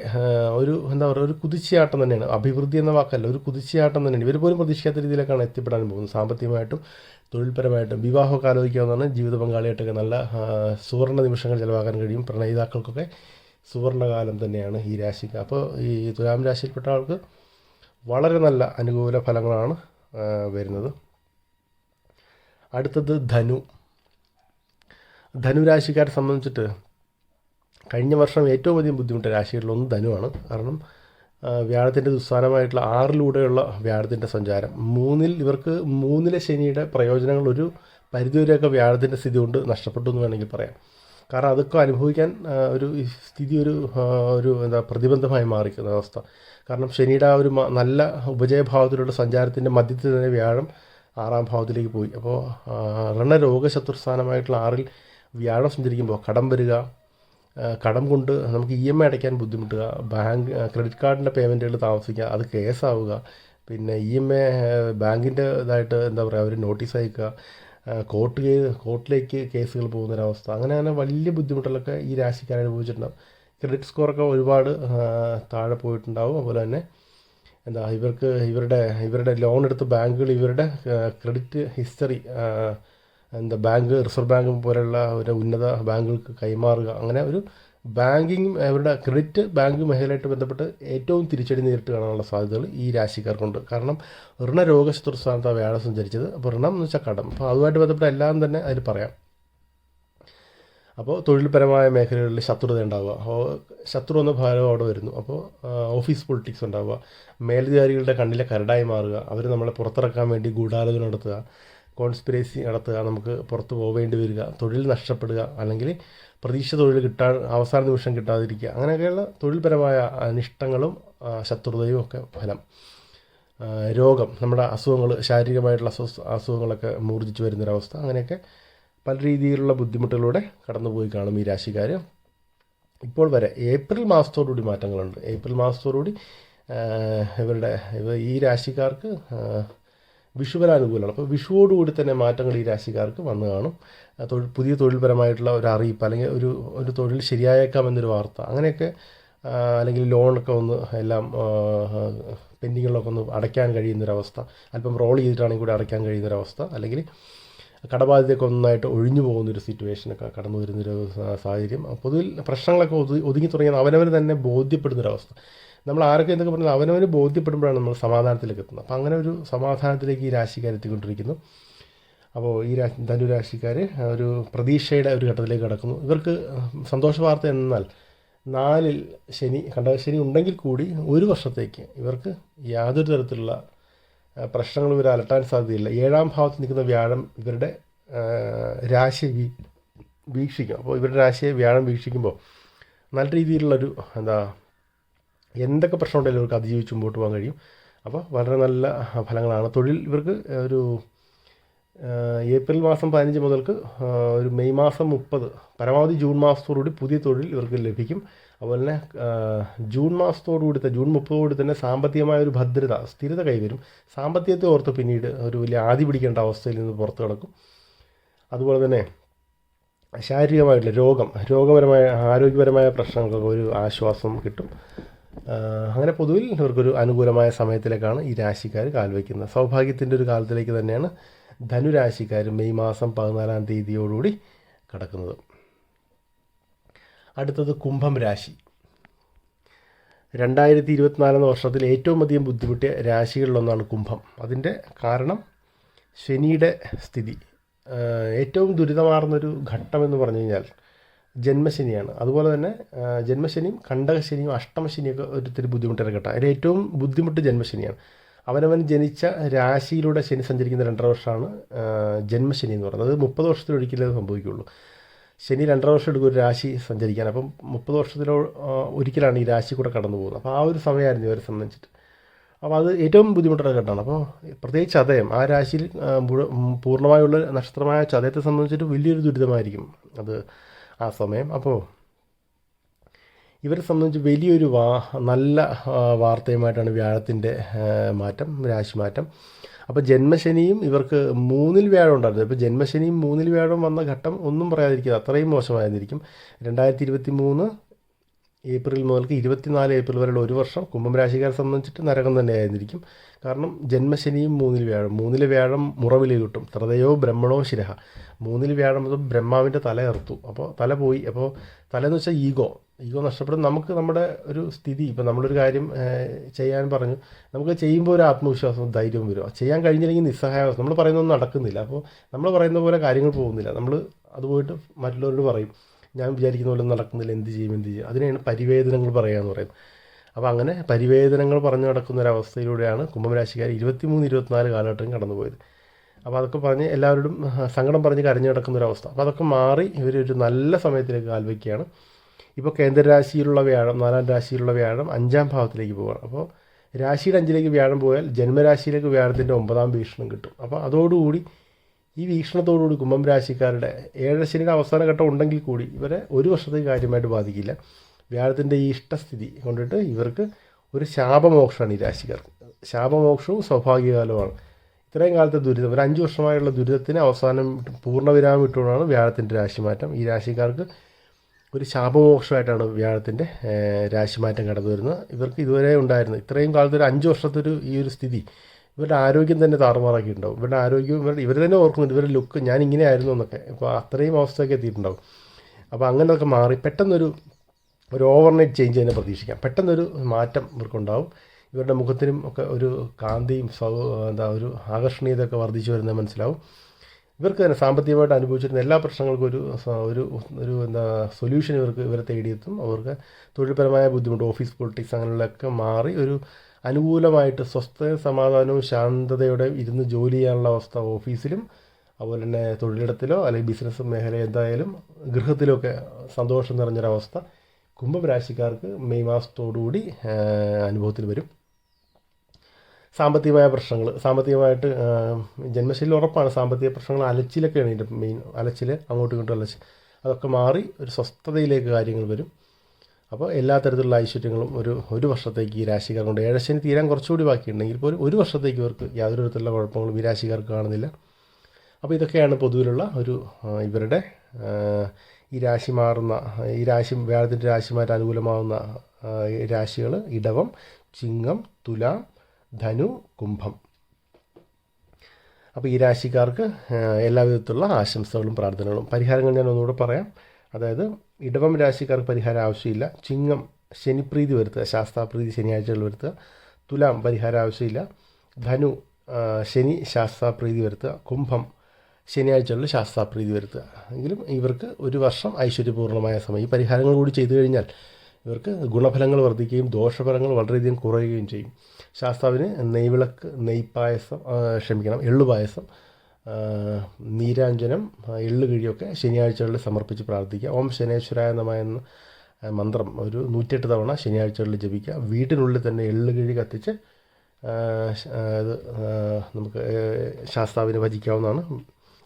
ഒരു എന്താ പറയുക ഒരു കുതിച്ചയാട്ടം തന്നെയാണ്. അഭിവൃദ്ധി എന്ന വാക്കല്ല ഒരു കുതിച്ചയാട്ടം തന്നെയാണ്. ഇവർ പോലും പ്രതീക്ഷിക്കാത്ത രീതിയിലേക്കാണ് എത്തിപ്പെടാൻ പോകുന്നത്. സാമ്പത്തികമായിട്ടും തൊഴിൽപരമായിട്ടും വിവാഹമൊക്കെ ആലോചിക്കാവുന്നതാണ് ജീവിത പങ്കാളിയായിട്ടൊക്കെ നല്ല സുവർണ നിമിഷങ്ങൾ ചിലവാക്കാൻ കഴിയും. പ്രണയിതാക്കൾക്കൊക്കെ സുവർണകാലം തന്നെയാണ് ഈ രാശിക്ക്. അപ്പോൾ ഈ തുലാം രാശിയിൽപ്പെട്ട ആൾക്ക് വളരെ നല്ല അനുകൂല ഫലങ്ങളാണ് വരുന്നത്. അടുത്തത് ധനു. ധനുരാശിക്കാരെ സംബന്ധിച്ചിട്ട് കഴിഞ്ഞ വർഷം ഏറ്റവും അധികം ബുദ്ധിമുട്ട് രാശികളിലൊന്ന് ധനുവാണ്. കാരണം വ്യാഴത്തിന്റെ ദുസ്സാനമായിട്ടുള്ള ആറിലൂടെയുള്ള വ്യാഴത്തിന്റെ സഞ്ചാരം. മൂന്നിൽ ഇവർക്ക് മൂന്നിലെ ശനിയുടെ പ്രയോജനങ്ങൾ ഒരു പരിധിവരെയൊക്കെ വ്യാഴത്തിന്റെ സ്ഥിതി കൊണ്ട് നഷ്ടപ്പെട്ടു എന്ന് വേണമെങ്കിൽ പറയാം. കാരണം അതൊക്കെ അനുഭവിക്കാൻ ഒരു സ്ഥിതി ഒരു ഒരു എന്താ പ്രതിബന്ധമായി മാറിക്കുന്ന അവസ്ഥ. കാരണം ശനിയുടെ ആ ഒരു നല്ല ഉപജയഭാവത്തിലുള്ള സഞ്ചാരത്തിന്റെ മധ്യത്തിൽ തന്നെ വ്യാഴം ആറാം ഭാവത്തിലേക്ക് പോയി. അപ്പോൾ ഋണരോഗശത്രുസ്ഥാനമായിട്ടുള്ള ആറിൽ വ്യാഴം സഞ്ചരിക്കുമ്പോൾ കടം വരിക കടം കൊണ്ട് നമുക്ക് ഇ എം ഐ അടയ്ക്കാൻ ബുദ്ധിമുട്ടുക ബാങ്ക് ക്രെഡിറ്റ് കാർഡിന്റെ പേയ്മെന്റുകൾ താമസിക്കുക അത് കേസാവുക പിന്നെ ഇ എം ഐ ബാങ്കിന്റെ ഇതായിട്ട് എന്താ പറയുക അവർ നോട്ടീസ് അയക്കുക കോർട്ട് കോർട്ടിലേക്ക് കേസുകൾ പോകുന്നൊരവസ്ഥ അങ്ങനെ അങ്ങനെ വലിയ ബുദ്ധിമുട്ടുകളൊക്കെ ഈ രാശിക്കാർ അനുഭവിച്ചിട്ടുണ്ടാവും ക്രെഡിറ്റ് സ്കോറൊക്കെ ഒരുപാട് താഴെ പോയിട്ടുണ്ടാവും. അതുപോലെ തന്നെ എന്താ ഇവർക്ക് ഇവരുടെ ഇവരുടെ ലോൺ എടുത്ത ബാങ്കുകൾ ഇവരുടെ ക്രെഡിറ്റ് ഹിസ്റ്ററി എന്താ ബാങ്ക് റിസർവ് ബാങ്ക് പോലെയുള്ള ഒരു ഉന്നത ബാങ്കുകൾക്ക് കൈമാറുക. അങ്ങനെ ഒരു ബാങ്കിങ് അവരുടെ ക്രെഡിറ്റ് ബാങ്ക് മേഖലയായിട്ട് ബന്ധപ്പെട്ട് ഏറ്റവും തിരിച്ചടി നേരിട്ട് കാണാനുള്ള സാധ്യതകൾ ഈ രാശിക്കാർക്കുണ്ട്. കാരണം ഋണരോഗശത്രു സ്ഥാനത്താണ് വ്യാഴം സഞ്ചരിച്ചത്. അപ്പോൾ ഋണം എന്ന് വെച്ചാൽ കടം. അപ്പോൾ അതുമായിട്ട് ബന്ധപ്പെട്ട എല്ലാം തന്നെ അതിൽ പറയാം. അപ്പോൾ തൊഴിൽപരമായ മേഖലകളിൽ ശത്രുത ഉണ്ടാവുക. അപ്പോൾ ശത്രു എന്ന ഭാരം അവിടെ വരുന്നു. അപ്പോൾ ഓഫീസ് പൊളിറ്റിക്സ് ഉണ്ടാവുക. മേലധികാരികളുടെ കണ്ണിലെ കരടായി മാറുക. അവർ നമ്മളെ പുറത്തിറക്കാൻ വേണ്ടി ഗൂഢാലോചന നടത്തുക. കോൺസ്പിറസി നടത്തുക നമുക്ക് പുറത്തു പോവേണ്ടി വരിക തൊഴിൽ നഷ്ടപ്പെടുക അല്ലെങ്കിൽ പ്രതീക്ഷ തൊഴിൽ കിട്ടാൻ അവസാന നിമിഷം കിട്ടാതിരിക്കുക. അങ്ങനെയൊക്കെയുള്ള തൊഴിൽപരമായ അനിഷ്ടങ്ങളും ശത്രുതയും ഒക്കെ ഫലം. രോഗം നമ്മുടെ അസുഖങ്ങൾ ശാരീരികമായിട്ടുള്ള അസ്വസ്ഥ അസുഖങ്ങളൊക്കെ മൂർജിച്ച് വരുന്നൊരവസ്ഥ അങ്ങനെയൊക്കെ പല രീതിയിലുള്ള ബുദ്ധിമുട്ടുകളിലൂടെ കടന്നുപോയി കാണും ഈ രാശിക്കാർ. ഇപ്പോൾ വരെ ഏപ്രിൽ മാസത്തോടുകൂടി മാറ്റങ്ങളുണ്ട്. ഏപ്രിൽ മാസത്തോടുകൂടി ഇവരുടെ ഇവ ഈ രാശിക്കാർക്ക് അനുകൂലമാണ് അപ്പോൾ വിഷുവോടുകൂടി തന്നെ മാറ്റങ്ങൾ ഈ രാശിക്കാർക്ക് വന്നു കാണും. തൊഴിൽ പുതിയ തൊഴിൽപരമായിട്ടുള്ള ഒരു അറിയിപ്പ് അല്ലെങ്കിൽ ഒരു ഒരു തൊഴിൽ ശരിയായേക്കാം എന്നൊരു വാർത്ത. അങ്ങനെയൊക്കെ അല്ലെങ്കിൽ ലോണൊക്കെ ഒന്ന് എല്ലാം പെൻഡിങ്ങുകളൊക്കെ ഒന്ന് അടയ്ക്കാൻ കഴിയുന്നൊരവസ്ഥ. അല്പം റോൾ ചെയ്തിട്ടാണെങ്കിൽ കൂടി അടയ്ക്കാൻ കഴിയുന്നൊരവസ്ഥ. അല്ലെങ്കിൽ കടബാധ്യതയൊക്കെ ഒന്നായിട്ട് ഒഴിഞ്ഞു പോകുന്നൊരു സിറ്റുവേഷനൊക്കെ കടന്നു വരുന്നൊരു സാഹചര്യം. പൊതുവിൽ പ്രശ്നങ്ങളൊക്കെ ഒതു ഒതുങ്ങി തുടങ്ങിയത് അവനവന് തന്നെ ബോധ്യപ്പെടുന്നൊരവസ്ഥ. നമ്മൾ ആരൊക്കെ എന്തൊക്കെ പറഞ്ഞാൽ അവനവന് ബോധ്യപ്പെടുമ്പോഴാണ് നമ്മൾ സമാധാനത്തിലേക്ക് എത്തുന്നത്. അപ്പോൾ അങ്ങനെ ഒരു സമാധാനത്തിലേക്ക് ഈ രാശിക്കാർ എത്തിക്കൊണ്ടിരിക്കുന്നു. അപ്പോൾ ഈ രാ ധനുരാശിക്കാർ ഒരു പ്രതീക്ഷയുടെ ഒരു ഘട്ടത്തിലേക്ക് കടക്കുന്നു. ഇവർക്ക് സന്തോഷ വാർത്ത എന്നാൽ നാലിൽ ശനി കണ്ടകശനി ഉണ്ടെങ്കിൽ കൂടി ഒരു വർഷത്തേക്ക് ഇവർക്ക് യാതൊരു തരത്തിലുള്ള പ്രശ്നങ്ങൾ ഇവർ അലട്ടാൻ സാധ്യതയില്ല. ഏഴാം ഭാവത്ത് നിൽക്കുന്ന വ്യാഴം ഇവരുടെ രാശി വീ വീക്ഷിക്കും. അപ്പോൾ ഇവരുടെ രാശിയെ വ്യാഴം വീക്ഷിക്കുമ്പോൾ നല്ല രീതിയിലുള്ളൊരു എന്താ എന്തൊക്കെ പ്രശ്നം ഉണ്ടെങ്കിലും ഇവർക്ക് അതിജീവിച്ച് മുമ്പോട്ട് പോകാൻ കഴിയും. അപ്പോൾ വളരെ നല്ല ഫലങ്ങളാണ്. തൊഴിൽ ഇവർക്ക് ഒരു ഏപ്രിൽ മാസം പതിനഞ്ച് മുതൽക്ക് ഒരു മെയ് മാസം മുപ്പത് പരമാവധി ജൂൺ മാസത്തോടുകൂടി പുതിയ തൊഴിൽ ഇവർക്ക് ലഭിക്കും. അതുപോലെ തന്നെ ജൂൺ മാസത്തോടുകൂടി ജൂൺ മുപ്പതോടുകൂടി തന്നെ സാമ്പത്തികമായ ഒരു ഭദ്രത സ്ഥിരത കൈവരും. സാമ്പത്തികത്തെ ഓർത്ത് പിന്നീട് ഒരു വലിയ ആദി പിടിക്കേണ്ട അവസ്ഥയിൽ നിന്ന് പുറത്തു കിടക്കും. അതുപോലെ തന്നെ ശാരീരികമായിട്ടുള്ള രോഗം രോഗപരമായ ആരോഗ്യപരമായ പ്രശ്നങ്ങൾക്കൊക്കെ ഒരു ആശ്വാസം കിട്ടും. അങ്ങനെ പൊതുവിൽ ഇവർക്കൊരു അനുകൂലമായ സമയത്തിലേക്കാണ് ഈ രാശിക്കാർ കാൽവയ്ക്കുന്നത് സൗഭാഗ്യത്തിന്റെ ഒരു കാലത്തിലേക്ക് തന്നെയാണ് ധനുരാശിക്കാർ മെയ് മാസം പതിനാലാം തീയതിയോടുകൂടി കടക്കുന്നത്. അടുത്തത് കുംഭം രാശി. രണ്ടായിരത്തി ഇരുപത്തിനാലെന്ന വർഷത്തിൽ ഏറ്റവും അധികം ബുദ്ധിമുട്ടിയ രാശികളിലൊന്നാണ് കുംഭം. അതിന്റെ കാരണം ശനിയുടെ സ്ഥിതി. ഏറ്റവും ദുരിതമാർന്നൊരു ഘട്ടമെന്ന് പറഞ്ഞു കഴിഞ്ഞാൽ ജന്മശനിയാണ്. അതുപോലെ തന്നെ ജന്മശനിയും കണ്ടകശനിയും അഷ്ടമശനിയൊക്കെ ഒരിത്തിരി ബുദ്ധിമുട്ടേറെ ഘട്ടം. അതിൽ ഏറ്റവും ബുദ്ധിമുട്ട് ജന്മശനിയാണ്. അവനവൻ ജനിച്ച രാശിയിലൂടെ ശനി സഞ്ചരിക്കുന്ന രണ്ടര വർഷമാണ് ജന്മശനി എന്ന് പറയുന്നത്. അത് മുപ്പത് വർഷത്തിലൊരിക്കലേ സംഭവിക്കുകയുള്ളൂ. ശനി രണ്ടര വർഷം എടുക്കും ഒരു രാശി സഞ്ചരിക്കാൻ. അപ്പം മുപ്പത് വർഷത്തിലോ ഒരിക്കലാണ് ഈ രാശി കൂടെ കടന്നു പോകുന്നത്. അപ്പോൾ ആ ഒരു സമയമായിരുന്നു ഇവരെ സംബന്ധിച്ചിട്ട്. അപ്പോൾ അത് ഏറ്റവും ബുദ്ധിമുട്ടുള്ള ഘട്ടമാണ്. അപ്പോൾ പ്രത്യേകിച്ച് ചതയം ആ രാശിയിൽ പൂർണമായുള്ള നക്ഷത്രമായ ചതയത്തെ സംബന്ധിച്ചിട്ട് വലിയൊരു ദുരിതമായിരിക്കും അത് ആ സമയം. അപ്പോൾ ഇവരെ സംബന്ധിച്ച് വലിയൊരു വാ നല്ല വാർത്തയുമായിട്ടാണ് വ്യാഴത്തിന്റെ മാറ്റം രാശി മാറ്റം അപ്പോൾ ജന്മശനിയും ഇവർക്ക് മൂന്നിൽ വ്യാഴം ഉണ്ടായിരുന്നു. ഇപ്പോൾ ജന്മശനിയും മൂന്നിൽ വ്യാഴം വന്ന ഘട്ടം ഒന്നും പറയാതിരിക്കുക അത്രയും മോശമായിരുന്നിരിക്കും രണ്ടായിരത്തി ഇരുപത്തി മൂന്ന് ഏപ്രിൽ മുതൽക്ക് ഇരുപത്തിനാല് ഏപ്രിൽ വരെയുള്ള ഒരു വർഷം കുംഭം രാശിക്കാരെ സംബന്ധിച്ചിട്ട് നരകം തന്നെ ആയിരുന്നിരിക്കും കാരണം ജന്മശനിയും മൂന്നിൽ വ്യാഴം മൂന്നിൽ വ്യാഴം മുറവിൽ കിട്ടും. ത്രതയോ ബ്രഹ്മണോ ശിരഹ. മൂന്നിൽ വ്യാഴം ബ്രഹ്മാവിന്റെ തല ഇറത്തു അപ്പോൾ തല പോയി. അപ്പോൾ തല എന്ന് വെച്ചാൽ ഈഗോ. ഈഗോ നഷ്ടപ്പെടും. നമുക്ക് നമ്മുടെ ഒരു സ്ഥിതി ഇപ്പം നമ്മളൊരു കാര്യം ചെയ്യാൻ പറഞ്ഞു. നമുക്ക് ചെയ്യുമ്പോൾ ഒരു ആത്മവിശ്വാസം ധൈര്യം വരും. ചെയ്യാൻ കഴിഞ്ഞില്ലെങ്കിൽ നിസ്സഹായാവസ്ഥ. നമ്മൾ പറയുന്നൊന്നും നടക്കുന്നില്ല. അപ്പോൾ നമ്മൾ പറയുന്ന പോലെ കാര്യങ്ങൾ പോകുന്നില്ല. നമ്മൾ അത് പോയിട്ട് മറ്റുള്ളവരോട് പറയും. ഞാൻ വിചാരിക്കുന്ന പോലെ നടക്കുന്നില്ല. എന്ത് ചെയ്യും എന്ത് ചെയ്യും? അതിനെയാണ് പരിവേദനങ്ങൾ പറയുക എന്ന് പറയുന്നത്. അപ്പോൾ അങ്ങനെ പരിവേദനങ്ങൾ പറഞ്ഞു നടക്കുന്ന ഒരവസ്ഥയിലൂടെയാണ് കുംഭരാശിക്കാർ ഇരുപത്തി മൂന്ന് ഇരുപത്തിനാല് കാലഘട്ടം കടന്നുപോയത്. അപ്പോൾ അതൊക്കെ പറഞ്ഞ് എല്ലാവരോടും സങ്കടം പറഞ്ഞ് കരഞ്ഞു നടക്കുന്ന ഒരു അവസ്ഥ. അപ്പോൾ അതൊക്കെ മാറി ഇവരൊരു നല്ല സമയത്തിലേക്ക് കാൽവയ്ക്കുകയാണ് ഇപ്പോൾ കേന്ദ്രരാശിയിലുള്ള വ്യാഴം നാലാം രാശിയിലുള്ള വ്യാഴം അഞ്ചാം ഭാവത്തിലേക്ക് പോവുകയാണ് അപ്പോൾ രാശിയുടെ അഞ്ചിലേക്ക് വ്യാഴം പോയാൽ ജന്മരാശിയിലേക്ക് വ്യാഴത്തിന്റെ ഒമ്പതാം വീക്ഷണം കിട്ടും. അപ്പോൾ അതോടുകൂടി ഈ വീക്ഷണത്തോടുകൂടി കുംഭം രാശിക്കാരുടെ ഏഴശനിയുടെ അവസാന ഘട്ടം ഉണ്ടെങ്കിൽ കൂടി ഇവരെ ഒരു വർഷത്തേക്ക് കാര്യമായിട്ട് ബാധിക്കില്ല. വ്യാഴത്തിന്റെ ഈ ഇഷ്ടസ്ഥിതി കൊണ്ടിട്ട് ഇവർക്ക് ഒരു ശാപമോക്ഷമാണ് ഈ രാശിക്കാർക്ക്. ശാപമോക്ഷവും സ്വാഭാവികകാലവുമാണ് ഇത്രയും കാലത്തെ ദുരിതം ഒരു അഞ്ച് വർഷമായുള്ള ദുരിതത്തിന് അവസാനം പൂർണവിരാമം ഇട്ടുകൊണ്ടാണ് വ്യാഴത്തിന്റെ രാശിമാറ്റം ഈ രാശിക്കാർക്ക് ഒരു ശാപമോക്ഷമായിട്ടാണ് വ്യാഴത്തിന്റെ രാശിമാറ്റം കടന്നു വരുന്നത്. ഇവർക്ക് ഇതുവരെ ഉണ്ടായിരുന്നു. ഇത്രയും കാലത്ത് ഒരു അഞ്ച് വർഷത്തെ ഒരു ഈ ഒരു സ്ഥിതി. ഇവരുടെ ആരോഗ്യം തന്നെ താറുമാറാക്കി ഉണ്ടാവും. ഇവരുടെ ആരോഗ്യം ഇവരുടെ ഇവർ തന്നെ ഓർക്കുന്നുണ്ട്. ഇവരുടെ ലുക്ക് ഞാൻ ഇങ്ങനെ ആയിരുന്നു എന്നൊക്കെ. ഇപ്പോൾ അത്രയും അവസ്ഥയൊക്കെ എത്തിയിട്ടുണ്ടാവും. അപ്പോൾ അങ്ങനെയൊക്കെ മാറി പെട്ടെന്നൊരു ഒരു ഓവർനൈറ്റ് ചേഞ്ച് തന്നെ പ്രതീക്ഷിക്കാം. പെട്ടെന്നൊരു മാറ്റം ഇവർക്കുണ്ടാവും. ഇവരുടെ മുഖത്തിനും ഒക്കെ ഒരു കാന്തിയും എന്താ ഒരു ആകർഷണീയതയൊക്കെ വർദ്ധിച്ചു വരുന്നത് മനസ്സിലാവും. ഇവർക്ക് തന്നെ സാമ്പത്തികമായിട്ട് അനുഭവിച്ചിരുന്ന എല്ലാ പ്രശ്നങ്ങൾക്കും ഒരു ഒരു ഒരു എന്താ സൊല്യൂഷൻ ഇവർക്ക് ഇവരെ തേടിയെത്തും. അവർക്ക് തൊഴിൽപരമായ ബുദ്ധിമുട്ട് ഓഫീസ് പൊളിറ്റിക്സ് അങ്ങനെയുള്ളതൊക്കെ മാറി ഒരു അനുകൂലമായിട്ട് സ്വസ്ഥയും സമാധാനവും ശാന്തതയോടെ ഇരുന്ന് ജോലി ചെയ്യാനുള്ള അവസ്ഥ ഓഫീസിലും അതുപോലെ തന്നെ തൊഴിലിടത്തിലോ അല്ലെങ്കിൽ ബിസിനസ് മേഖല എന്തായാലും ഗൃഹത്തിലൊക്കെ സന്തോഷം നിറഞ്ഞൊരവസ്ഥ. കുംഭം രാശിക്കാർക്ക് മെയ് മാസത്തോടുകൂടി അനുഭവത്തിൽ വരും. സാമ്പത്തികമായ പ്രശ്നങ്ങൾ സാമ്പത്തികമായിട്ട് ജന്മശൈലി ഉറപ്പാണ്. സാമ്പത്തിക പ്രശ്നങ്ങൾ അലച്ചിലൊക്കെയാണ് ഇതിന്റെ മെയിൻ അലച്ചിൽ അങ്ങോട്ടും ഇങ്ങോട്ടും അലച്ചിൽ അതൊക്കെ മാറി ഒരു സ്വസ്ഥതയിലേക്ക് കാര്യങ്ങൾ വരും. അപ്പോൾ എല്ലാ തരത്തിലുള്ള ഐശ്വര്യങ്ങളും ഒരു ഒരു വർഷത്തേക്ക് ഈ രാശിക്കാർക്കുണ്ട് ഏഴശനി തീരാൻ കുറച്ചുകൂടി ബാക്കിയുണ്ടെങ്കിൽ പോലും ഒരു വർഷത്തേക്ക് ഇവർക്ക് യാതൊരു തരത്തിലുള്ള കുഴപ്പങ്ങളും ഈ രാശിക്കാർക്ക് കാണുന്നില്ല. അപ്പോൾ ഇതൊക്കെയാണ് പൊതുവിലുള്ള ഒരു ഇവരുടെ ഈ രാശി മാറുന്ന ഈ രാശി വ്യാഴത്തിന്റെ രാശിമായിട്ട് അനുകൂലമാവുന്ന രാശികൾ ഇടവം ചിങ്ങം തുലാം ധനു കുംഭം. അപ്പോൾ ഈ രാശിക്കാർക്ക് എല്ലാവിധത്തിലുള്ള ആശംസകളും പ്രാർത്ഥനകളും. പരിഹാരങ്ങൾ ഞാൻ ഒന്നുകൂടെ പറയാം. അതായത് ഇടവം രാശിക്കാർക്ക് പരിഹാരം ആവശ്യമില്ല. ചിങ്ങം ശനിപ്രീതി വരുത്തുക ശാസ്താപ്രീതി ശനിയാഴ്ചകൾ വരുത്തുക. തുലാം പരിഹാരം ആവശ്യമില്ല. ധനു ശനി ശാസ്താപ്രീതി വരുത്തുക. കുംഭം ശനിയാഴ്ചകളിൽ ശാസ്താപ്രീതി വരുത്തുക. എങ്കിലും ഇവർക്ക് ഒരു വർഷം ഐശ്വര്യപൂർണമായ സമയം ഈ പരിഹാരങ്ങൾ കൂടി ചെയ്തു കഴിഞ്ഞാൽ ഇവർക്ക് ഗുണഫലങ്ങൾ വർദ്ധിക്കുകയും ദോഷഫലങ്ങൾ വളരെയധികം കുറയുകയും ചെയ്യും. ശാസ്താവിന് നെയ്വിളക്ക് നെയ്പായസം ആ, ക്ഷമിക്കണം എള്ളുപായസം പായസം നീരാഞ്ജനം എള്ളുകിഴിയൊക്കെ കിഴിയൊക്കെ ശനിയാഴ്ചകളിൽ സമർപ്പിച്ച് പ്രാർത്ഥിക്കുക. ഓം ശനേശ്വരായ നമ എന്ന മന്ത്രം ഒരു നൂറ്റിയെട്ട് തവണ ശനിയാഴ്ചകളിൽ ജപിക്കുക. വീട്ടിനുള്ളിൽ തന്നെ എള്ളുകിഴി കത്തിച്ച് ഇത് നമുക്ക് ശാസ്താവിനെ ഭജിക്കാവുന്നതാണ്.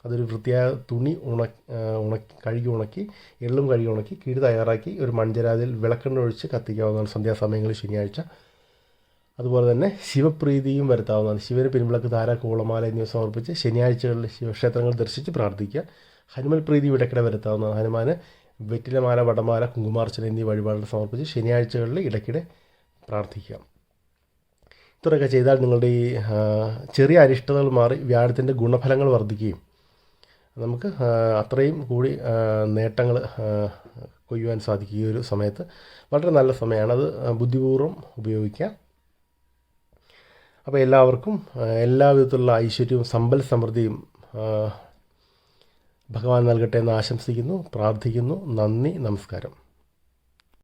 അതൊരു വൃത്തിയായ തുണി ഉണ ഉണക്കി കഴുകി ഉണക്കി എള്ളും കഴുകി ഉണക്കി കിഴി തയ്യാറാക്കി ഒരു മൺചരാതിൽ വിളക്കെണ്ണ ഒഴിച്ച് കത്തിക്കാവുന്നതാണ് സന്ധ്യാസമയങ്ങളിൽ ശനിയാഴ്ച. അതുപോലെ തന്നെ ശിവപ്രീതിയും വരുത്താവുന്നതാണ്. ശിവന് പിൻവിളക്ക് ധാര കൂളമാല എന്നിവ സമർപ്പിച്ച് ശനിയാഴ്ചകളിൽ ശിവക്ഷേത്രങ്ങൾ ദർശിച്ച് പ്രാർത്ഥിക്കുക. ഹനുമൽ പ്രീതി ഇടയ്ക്കിടെ വരുത്താവുന്നതാണ്. ഹനുമാന് വെറ്റിലമാല വടമാല കുങ്കുമാർച്ചന എന്നീ വഴിപാടുകൾ സമർപ്പിച്ച് ശനിയാഴ്ചകളിൽ ഇടയ്ക്കിടെ പ്രാർത്ഥിക്കുക. ഇത്രയൊക്കെ ചെയ്താൽ നിങ്ങളുടെ ഈ ചെറിയ അരിഷ്ടതകൾ മാറി വ്യാഴത്തിന്റെ ഗുണഫലങ്ങൾ വർദ്ധിക്കുകയും നമുക്ക് അത്രയും കൂടി നേട്ടങ്ങൾ കൊയ്യുവാൻ സാധിക്കും ഈ ഒരു സമയത്ത്. വളരെ നല്ല സമയമാണ്. അത് ബുദ്ധിപൂർവം ഉപയോഗിക്കാം. അപ്പോൾ എല്ലാവർക്കും എല്ലാവിധത്തിലുള്ള ഐശ്വര്യവും സമ്പൽ സമൃദ്ധിയും ഭഗവാൻ നൽകട്ടെ എന്ന് ആശംസിക്കുന്നു പ്രാർത്ഥിക്കുന്നു. നന്ദി നമസ്കാരം.